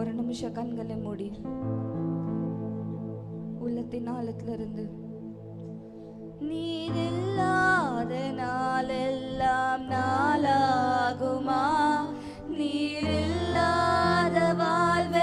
ஒரு நிமிஷம் கண்களை மூடி. உள்ளத்தின் ஆழத்திலிருந்து. நீர் இல்லாத நாளெல்லாம் நாளாகுமா? நீரில்லாத வாழ்வு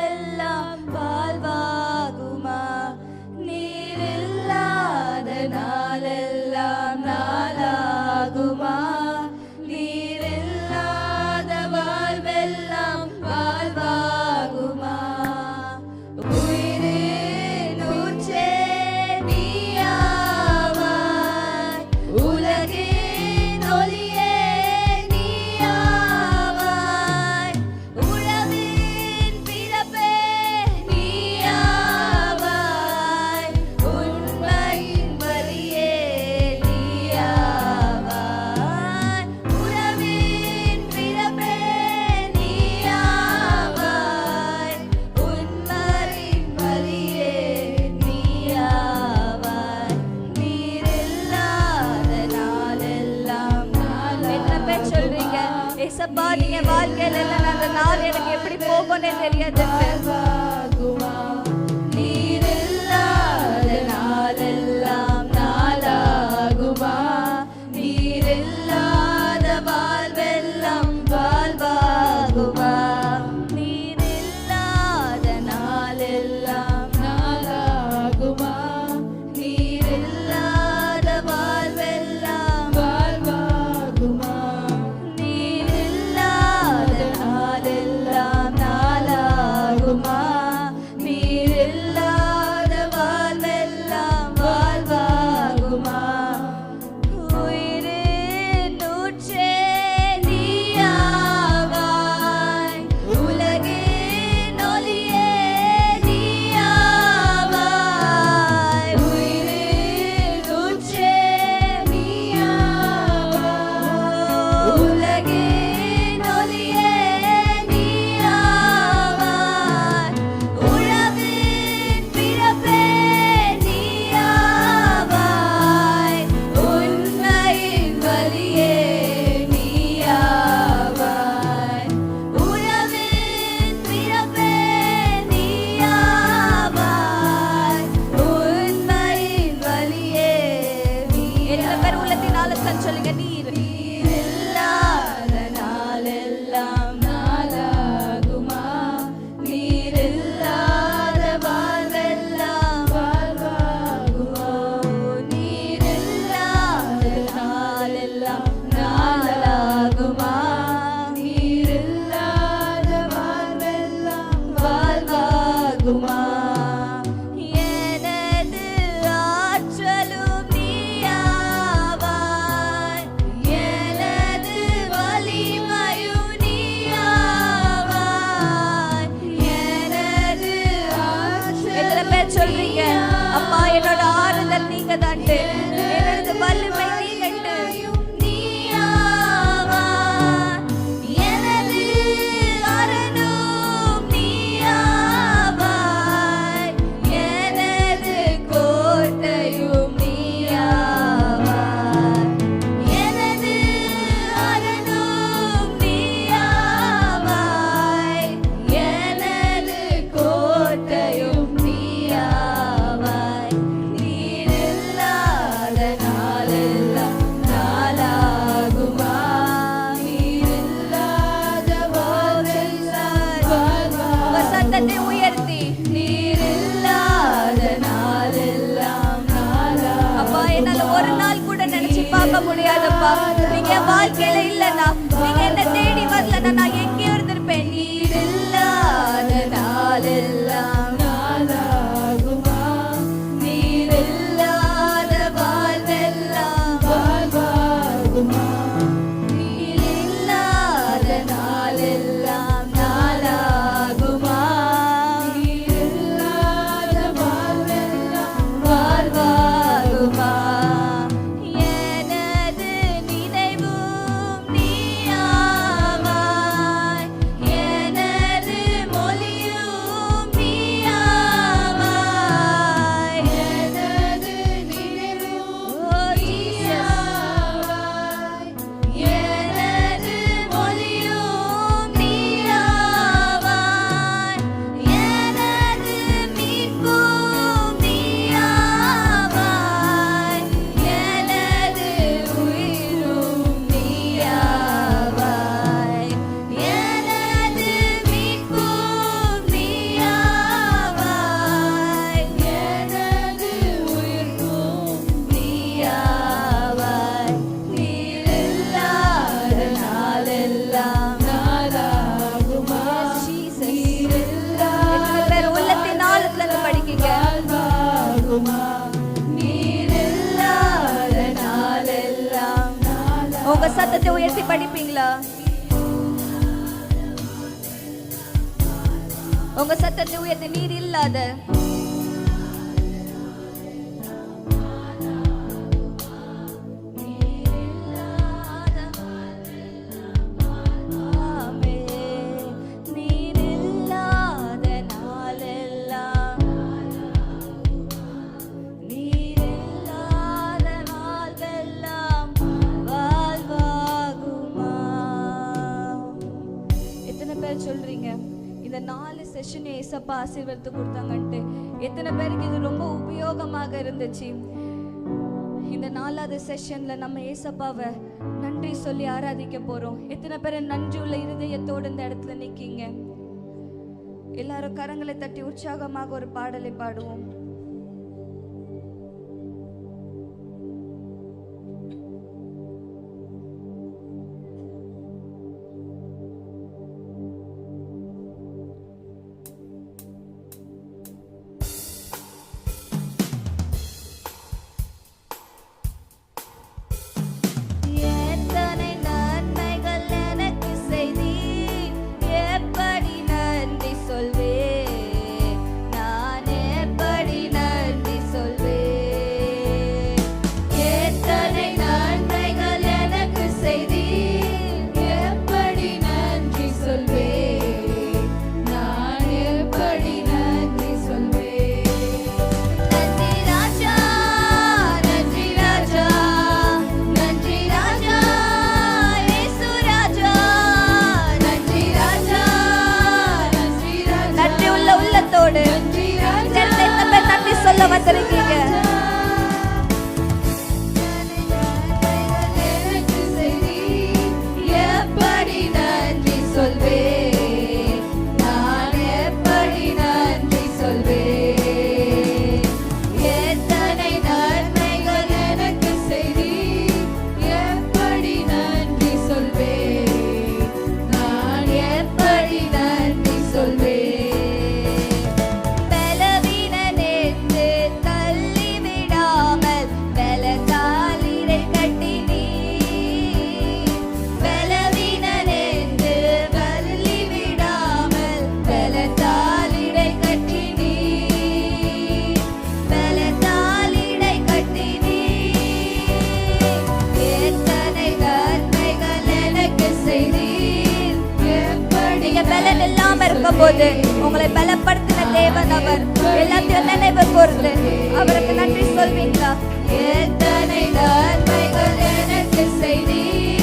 செல்வ எப்போ ஆசீர்வாதத்தை கொடுத்தாங்கன்ட்டு. எத்தனை பேருக்கு இது ரொம்ப உபயோகமாக இருந்துச்சு. இந்த நாலாவது செஷன்ல நம்ம ஏசப்பாவை நன்றி சொல்லி ஆராதிக்க போறோம். எத்தனை பேர் நன்றி உள்ள இருதயத்தோடு இந்த இடத்துல நிக்கீங்க. எல்லாரும் கரங்களை தட்டி உற்சாகமாக ஒரு பாடலை பாடுவோம். போது. உங்களை பலப்படுத்தின தேவன் அவர். எல்லாத்தையும் நினைவு கூர்ந்து அவருக்கு நன்றி சொல்வீங்களா? எத்தனை நன்மைகள் எனக்கு செய்தீர்.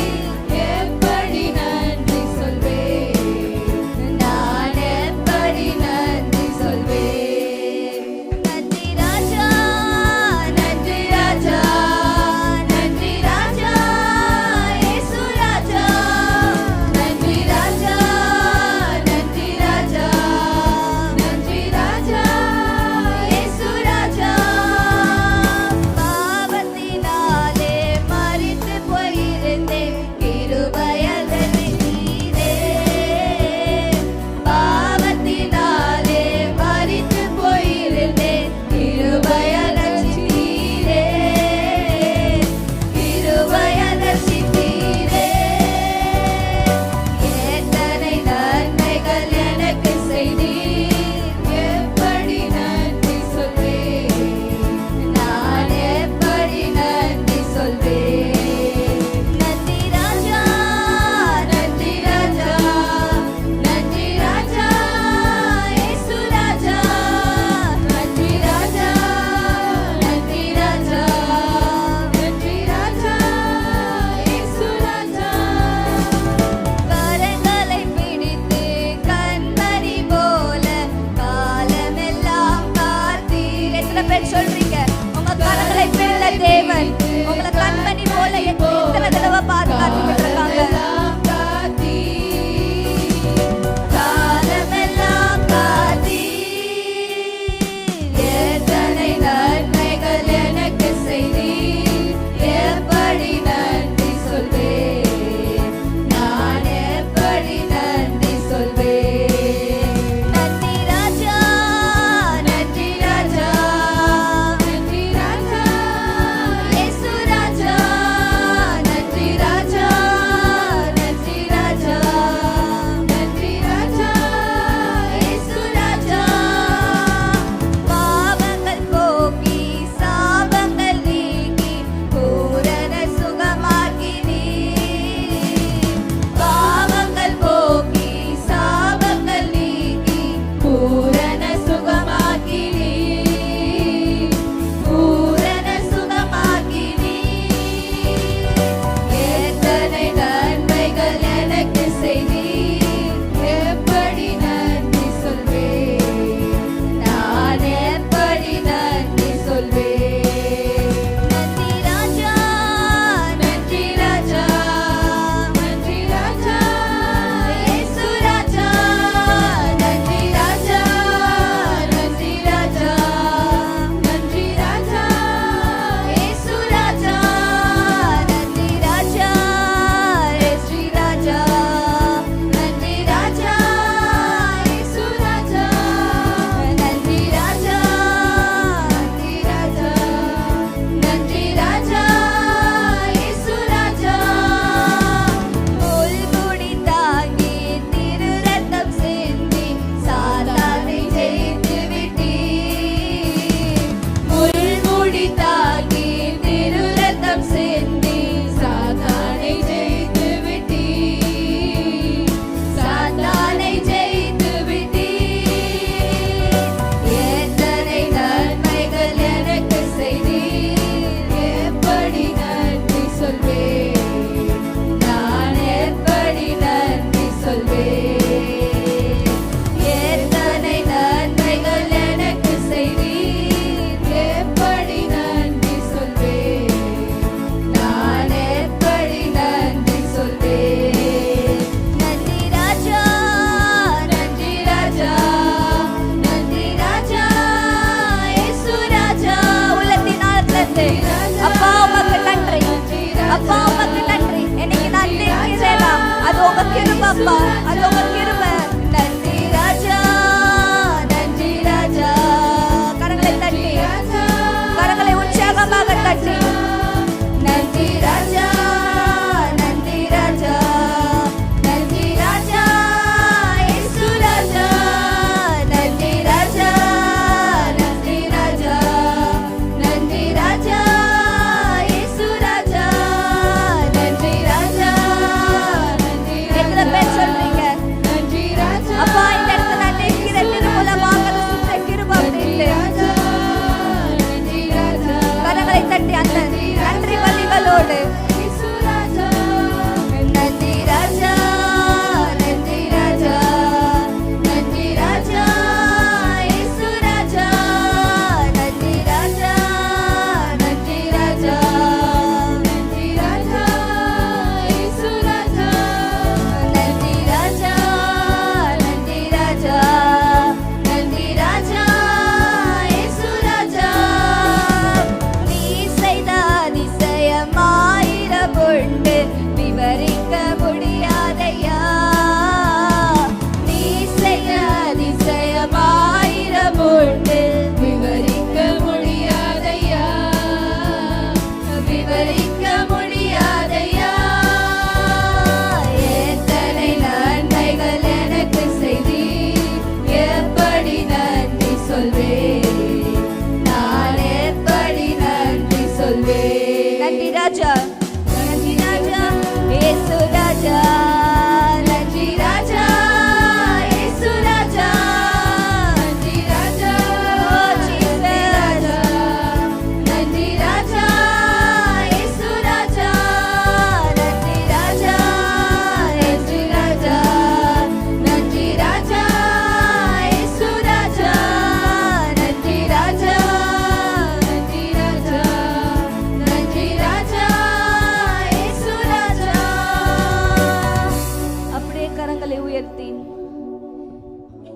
கரங்களை உயர்த்தேன்.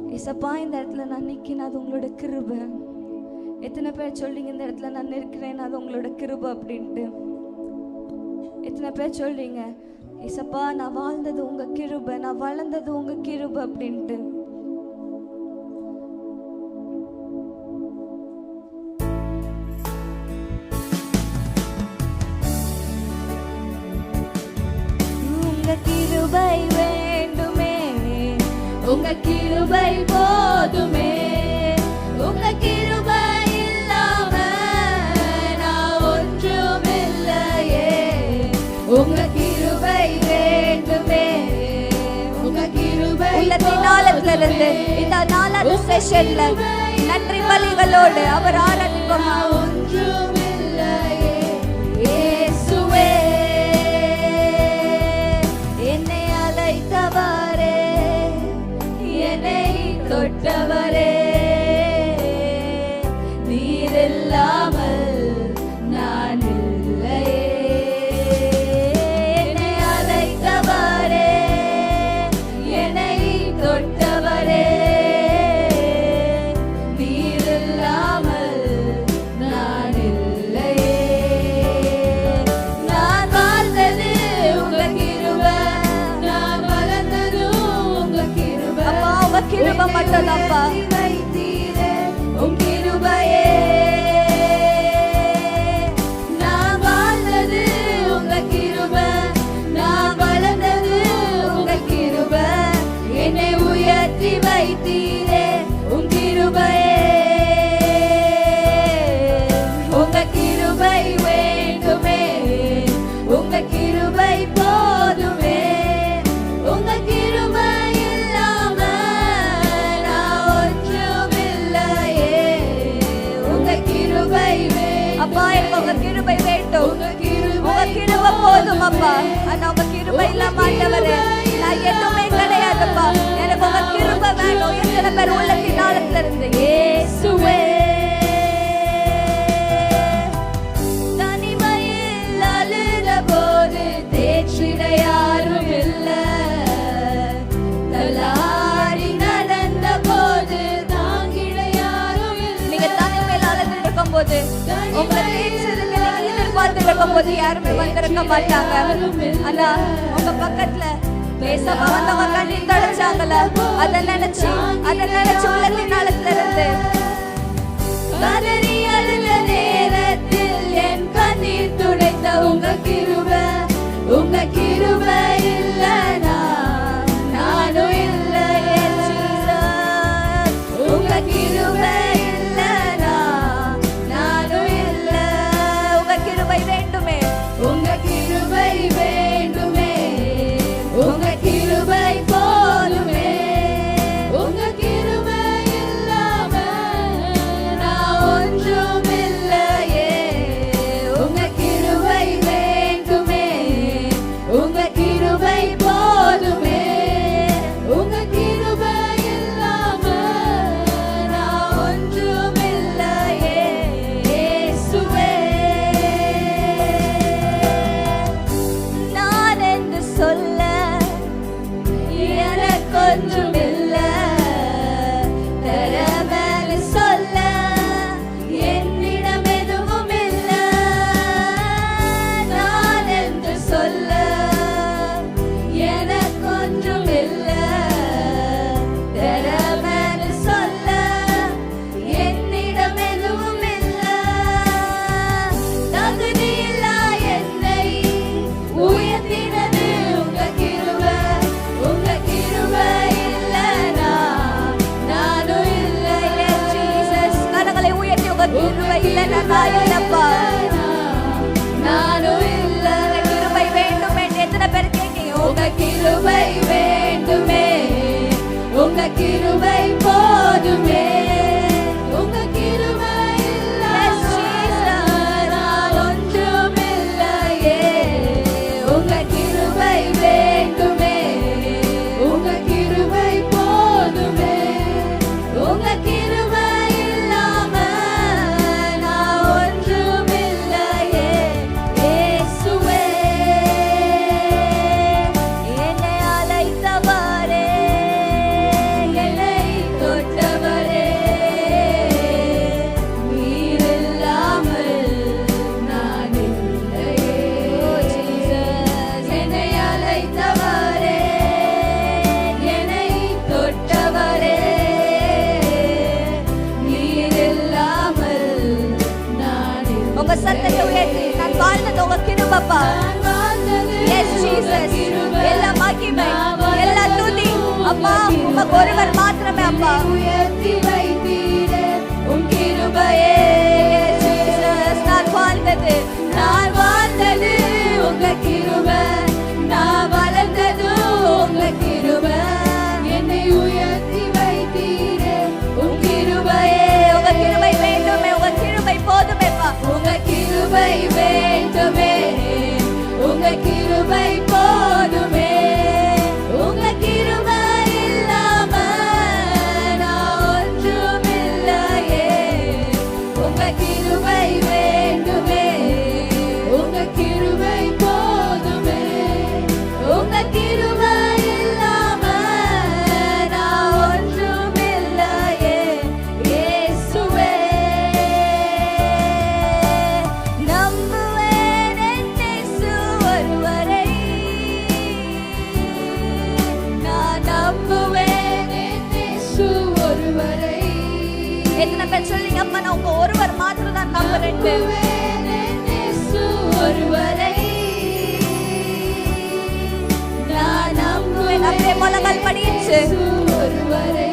இசப்பா இந்த இடத்துல நான் நிற்கிறேன். அது உங்களோட கிருப. எத்தனை பேர் சொல்றீங்க இந்த இடத்துல நான் நிற்கிறேன். அது உங்களோட கிருப அப்படின்ட்டு. எத்தனை பேர் சொல்றீங்க இசப்பா நான் வாழ்ந்தது உங்க கிருப நான் வளர்ந்தது உங்க கிருப அப்படின்ட்டு. உங்க கிருபை போதுமே. உங்க கிருபை இல்லாம நான் ஒன்றும் இந்த நாளத்திலிருந்து செஷன்ல நன்றி பலிகளோடு அவர் ஆரம்பிப்போமா da paz. அப்பா. நான் உங்க கிருபை இல்லாம ஆண்டவரே நான் எதுவுமே வேணும். எத்தனை பேர் உள்ள நாளத்துல இருந்து ஏசுவே. போகும் போது யாருமே வந்திருக்க மாட்டாங்க. ஆனா உங்க பக்கத்துல பேசாம வந்தவங்க கண்ணீர் தொடச்சாங்கல்ல அதை நினைச்சு அதை நினைச்சு உள்ளத்தின் நாளத்துல இருந்து. கதறி அழுத நேரத்தில் என் கண்ணீர் துடைத்த உங்க கிருப உங்க கிருபையில் தாயோ அப்பா நானும் இல்லை. கிருபை வேண்டுமே. எத்தனை பேர் கேட்கீங்க உங்க கிருபை வேண்டுமே. உங்க கிருபை போதுமே. அப்படியே முழங்கள் படிச்சு ஒருவரை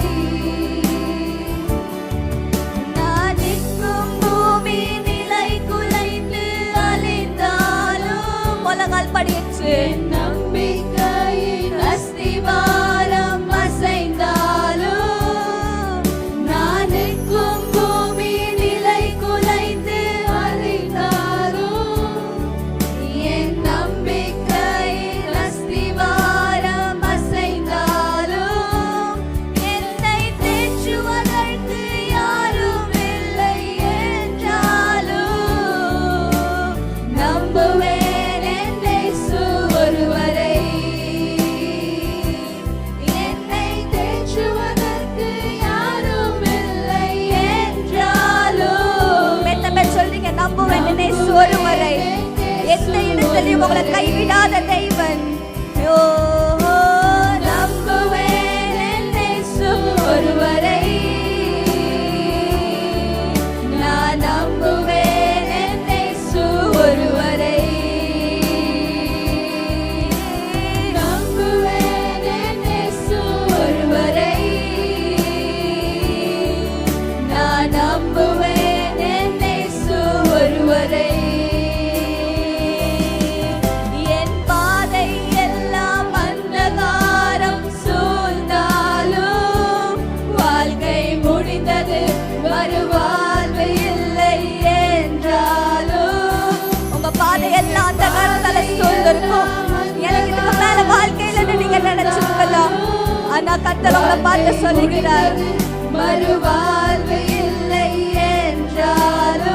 இது வரைக்கும் எனக்கு இதுக்கு மேல வாழ்க்கையில நீங்க நினைச்சிருக்கலாம் ஆனா கத்தர் உங்களை பார்த்து சொல்லுகிறார் மறுவாழ்வு இல்லை என்றாலும்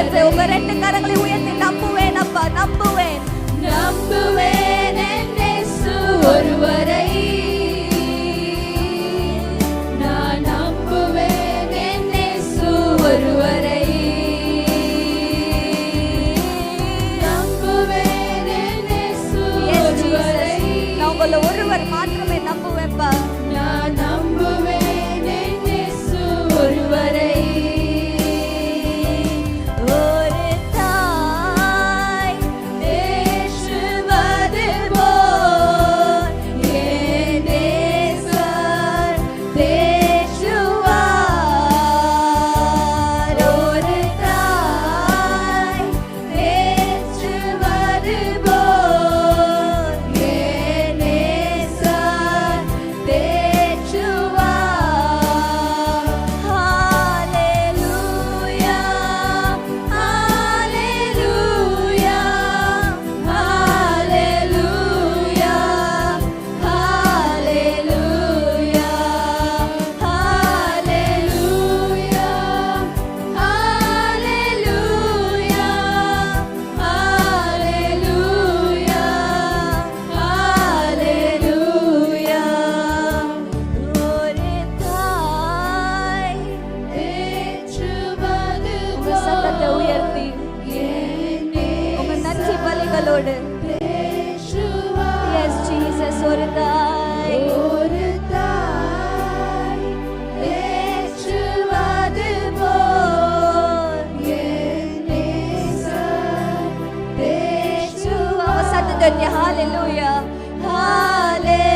உங்க ரெண்டு கரங்களை உயர்த்தி நம்புவேன் அப்பா நம்புவேன். धन्य हालेलुया हाले